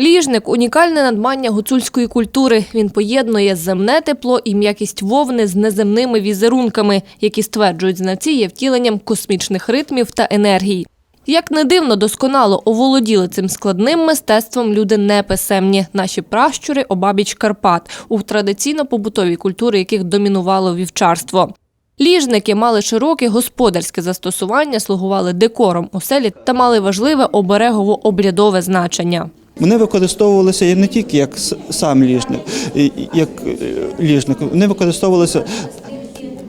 Ліжник унікальне надмання гуцульської культури. Він поєднує земне тепло і м'якість вовни з неземними візерунками, які стверджують знавці є втіленням космічних ритмів та енергій. Як не дивно, досконало оволоділи цим складним мистецтвом люди неписемні, наші пращури обабіч Карпат, у традиційно-побутовій культурі яких домінувало вівчарство. Ліжники мали широке господарське застосування, слугували декором оселі та мали важливе оберегово-обрядове значення. Вони використовувалися не тільки як сам ліжник, як е, ліжник, вони використовувалися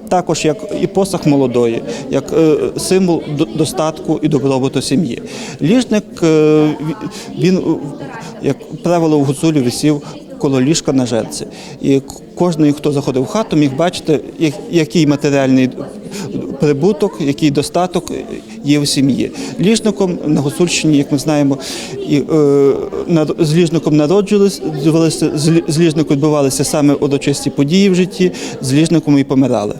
також як і посах молодої, як е, символ достатку і добробуту сім'ї. Ліжник, е, він, як правило, в гуцулі висів коло ліжка на жерці. І кожен, хто заходив в хату, міг бачити, який матеріальний прибуток, який достаток є в сім'ї. Ліжником на Гуцульщині, як ми знаємо, і, е, з ліжником народжувалися, з ліжником відбувалися саме урочисті події в житті, з ліжником і помирали.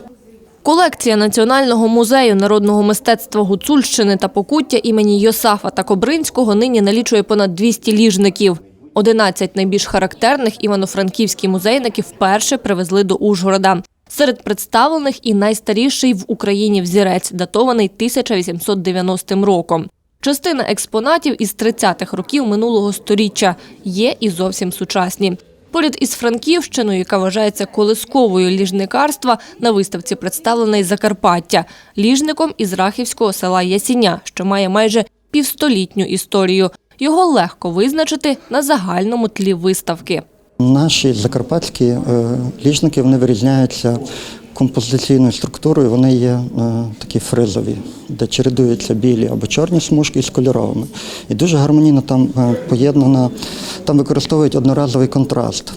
Колекція Національного музею народного мистецтва Гуцульщини та Покуття імені Йосафа та Кобринського нині налічує понад 200 ліжників. 11 найбільш характерних івано-франківські музейники вперше привезли до Ужгорода. Серед представлених і найстаріший в Україні взірець, датований 1890 роком. Частина експонатів із 30-х років минулого сторіччя є і зовсім сучасні. Поряд із Франківщиною, яка вважається колисковою ліжникарства, на виставці представлений Закарпаття ліжником із рахівського села Ясіня, що має майже півстолітню історію. Його легко визначити на загальному тлі виставки. Наші закарпатські е, ліжники вони вирізняються композиційною структурою. Вони є е, такі фризові, де чередуються білі або чорні смужки з кольоровими. І дуже гармонійно там е, поєднана, там використовують одноразовий контраст.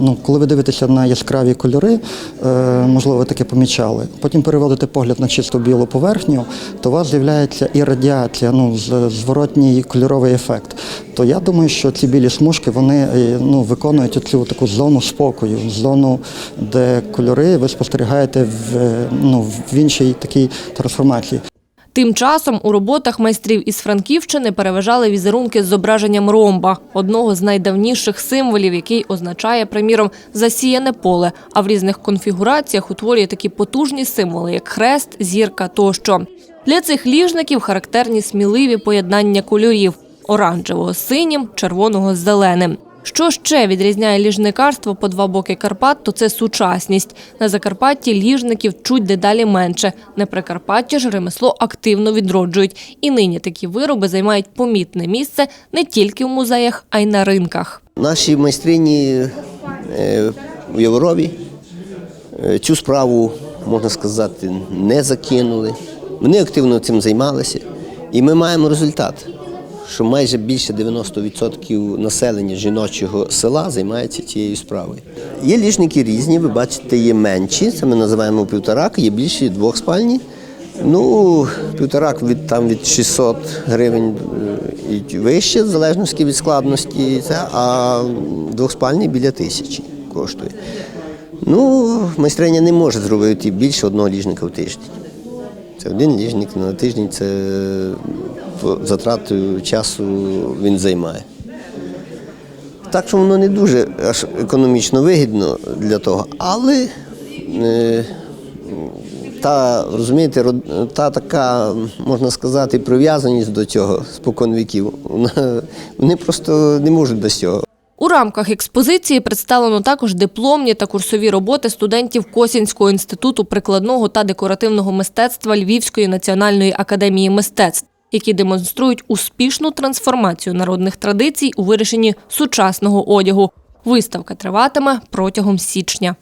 Ну, коли ви дивитеся на яскраві кольори, е, можливо, ви таке помічали. Потім переводите погляд на чисто білу поверхню, то у вас з'являється і радіація, ну, зворотній кольоровий ефект. То я думаю, що ці білі смужки вони е, ну, виконують цю таку зону спокою, зону, де кольори ви спостерігаєте в, е, ну, в іншій такій трансформації. Тим часом у роботах майстрів із Франківщини переважали візерунки з зображенням ромба, одного з найдавніших символів, який означає, приміром, засіяне поле, а в різних конфігураціях утворює такі потужні символи, як хрест, зірка тощо. Для цих ліжників характерні сміливі поєднання кольорів оранжевого синім, червоного з зеленим. Що ще відрізняє ліжникарство по два боки Карпат, то це сучасність. На Закарпатті ліжників чуть дедалі менше. На Прикарпатті ж ремесло активно відроджують. І нині такі вироби займають помітне місце не тільки в музеях, а й на ринках. Наші майстрині е, у Яворові е, цю справу, можна сказати, не закинули. Вони активно цим займалися. І ми маємо результат, що майже більше 90% населення жіночого села займається цією справою. Є ліжники різні, ви бачите, є менші, це ми називаємо півторак, є більші двохспальні. Ну, півторак від там від 600 гривень е, і вище, в залежності від складності, а двохспальні біля тисячі коштує. Ну, майстриня не може зробити більше одного ліжника в тиждень. Це один ліжник на тиждень, це по затратою часу він займає. Так що воно не дуже аж економічно вигідно для того, але е, та, розумієте, та така, можна сказати, прив'язаність до цього спокон віків, вона- вони просто не можуть без цього. У рамках експозиції представлено також дипломні та курсові роботи студентів Косінського інституту прикладного та декоративного мистецтва Львівської національної академії мистецтв, які демонструють успішну трансформацію народних традицій у вирішенні сучасного одягу. Виставка триватиме протягом січня.